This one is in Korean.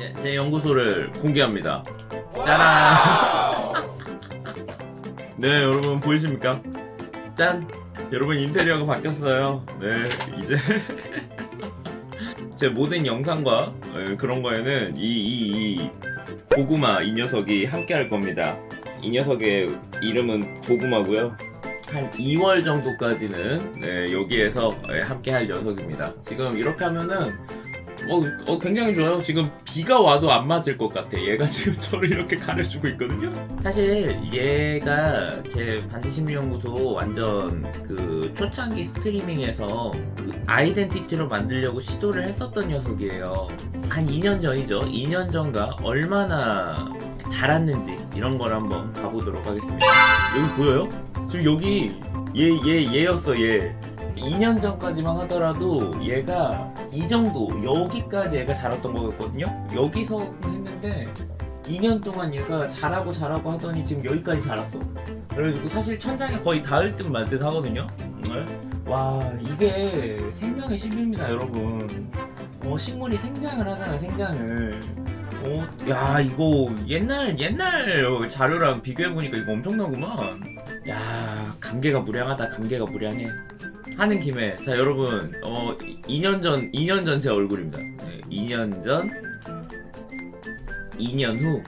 네, 제 연구소를 공개합니다. 짜란! 네, 여러분 보이십니까? 짠! 여러분 인테리어가 바뀌었어요. 네, 이제 제 모든 영상과 어, 그런 거에는 이, 이, 이 고구마 이 녀석이 함께 할 겁니다. 이 녀석의 이름은 고구마고요. 한 2월 정도까지는 네, 여기에서 네, 함께 할 녀석입니다. 지금 이렇게 하면은 어, 어, 굉장히 좋아요. 지금 비가 와도 안 맞을 것 같아. 얘가 지금 저를 이렇게 가려주고 있거든요. 사실 얘가 제 반디심리연구소 완전 그 초창기 스트리밍에서 그 아이덴티티로 만들려고 시도를 했었던 녀석이에요. 한 2년 전이죠. 2년 전가 얼마나 자랐는지 이런 걸 한번 가보도록 하겠습니다. 여기 보여요? 지금 여기 얘, 얘, 얘 였어, 얘. 2년 전까지만 하더라도 얘가 이 정도, 여기까지 얘가 자랐던 거였거든요? 여기서 했는데 2년 동안 얘가 자라고 자라고 하더니 지금 여기까지 자랐어. 그래가지고 사실 천장에 거의 닿을 듯 말 듯 하거든요? 정말? 와, 이게 생명의 신비입니다, 여러분. 어, 식물이 생장을 하잖아요, 생장을. 어, 야, 이거 옛날, 옛날 자료랑 비교해보니까 이거 엄청나구만. 야, 감개가 무량하다, 감개가 무량해. 하는 김에, 자, 여러분, 어, 2년 전, 2년 전 제 얼굴입니다. 네, 2년 전, 2년 후,